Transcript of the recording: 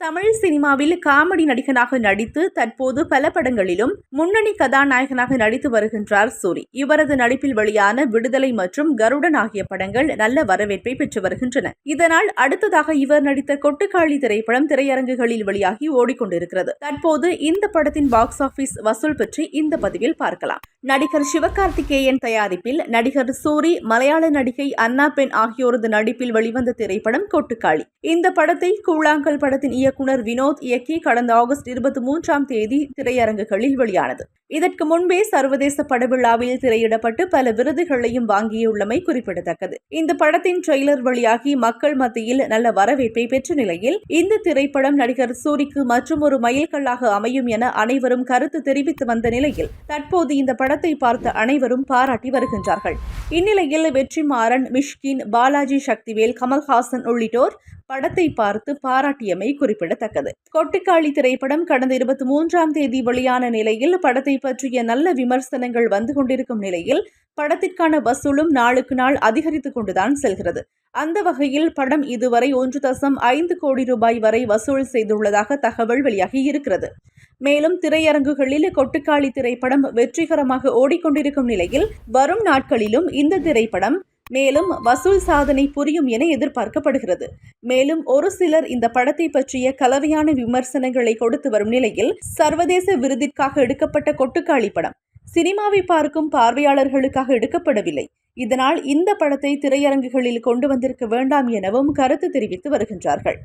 தமிழ் சினிமாவில் காமெடி நடிகனாக நடித்து தற்போது பல படங்களிலும் முன்னணி கதாநாயகனாக நடித்து வருகின்றார் சூரி. இவரது நடிப்பில் வெளியான விடுதலை மற்றும் கருடன் ஆகிய படங்கள் நல்ல வரவேற்பை பெற்று வருகின்றன. இதனால் அடுத்ததாக இவர் நடித்த கொட்டுக்காளி திரைப்படம் திரையரங்குகளில் வெளியாகி ஓடிக்கொண்டிருக்கிறது. தற்போது இந்த படத்தின் பாக்ஸ் ஆபீஸ் வசூல் பற்றி இந்த பதிவில் பார்க்கலாம். நடிகர் சிவகார்த்திகேயன் தயாரிப்பில் நடிகர் சூரி மலையாள நடிகை அண்ணா பெண் ஆகியோரது நடிப்பில் வெளிவந்த திரைப்படம் கொட்டுக்காளி. இந்த படத்தை கூழாங்கல் படத்தின் இயக்குனர் வினோத் இயக்கி கடந்த ஆகஸ்ட் இருபத்தி மூன்றாம் தேதி திரையரங்குகளில் வெளியானது. இதற்கு முன்பே சர்வதேச படவிழாவில் திரையிடப்பட்டு பல விருதுகளையும் வாங்கியுள்ளமை குறிப்பிடத்தக்கது. இந்த படத்தின் ட்ரெய்லர் வெளியாகி மக்கள் மத்தியில் நல்ல வரவேற்பை பெற்ற நிலையில் இந்த திரைப்படம் நடிகர் சூரிக்கு மற்றும் ஒரு மைல்கல்லாக அமையும் என அனைவரும் கருத்து தெரிவித்து வந்த நிலையில் தற்போது இந்த படத்தை பார்த்த அனைவரும் பாராட்டி வருகின்றார்கள். இந்நிலையில் வெற்றிமாறன் மிஷ்கின் பாலாஜி சக்திவேல் கமல்ஹாசன் உள்ளிட்டோர் படத்தை பார்த்து பாராட்டியமை குறிப்பிடத்தக்கது. கொட்டிக்காளி திரைப்படம் கடந்த இருபத்தி மூன்றாம் தேதி வெளியான நிலையில் படத்தை பற்றிய நல்ல விமர்சனங்கள் வந்து கொண்டிருக்கும் நிலையில் படத்திற்கான வசூலும் நாளுக்கு நாள் அதிகரித்துக் கொண்டுதான் செல்கிறது. அந்த வகையில் படம் இதுவரை ஒன்று தசம் ஐந்து கோடி ரூபாய் வரை வசூல் செய்துள்ளதாக தகவல் வெளியாகி இருக்கிறது. மேலும் திரையரங்குகளில் கொட்டுக்காளி திரைப்படம் வெற்றிகரமாக ஓடிக்கொண்டிருக்கும் நிலையில் வரும் நாட்களிலும் இந்த திரைப்படம் மேலும் வசூல் சாதனை புரியும் என எதிர்பார்க்கப்படுகிறது. மேலும் ஒரு சிலர் இந்த படத்தை பற்றிய கலவையான விமர்சனங்களை கொடுத்து வரும் நிலையில் சர்வதேச விருதிற்காக எடுக்கப்பட்ட கொட்டுக்காளி படம் சினிமாவை பார்க்கும் பார்வையாளர்களுக்காக எடுக்கப்படவில்லை. இதனால் இந்த படத்தை திரையரங்குகளில் கொண்டு வந்திருக்க வேண்டாம் எனவும் கருத்து தெரிவித்து வருகின்றார்கள்.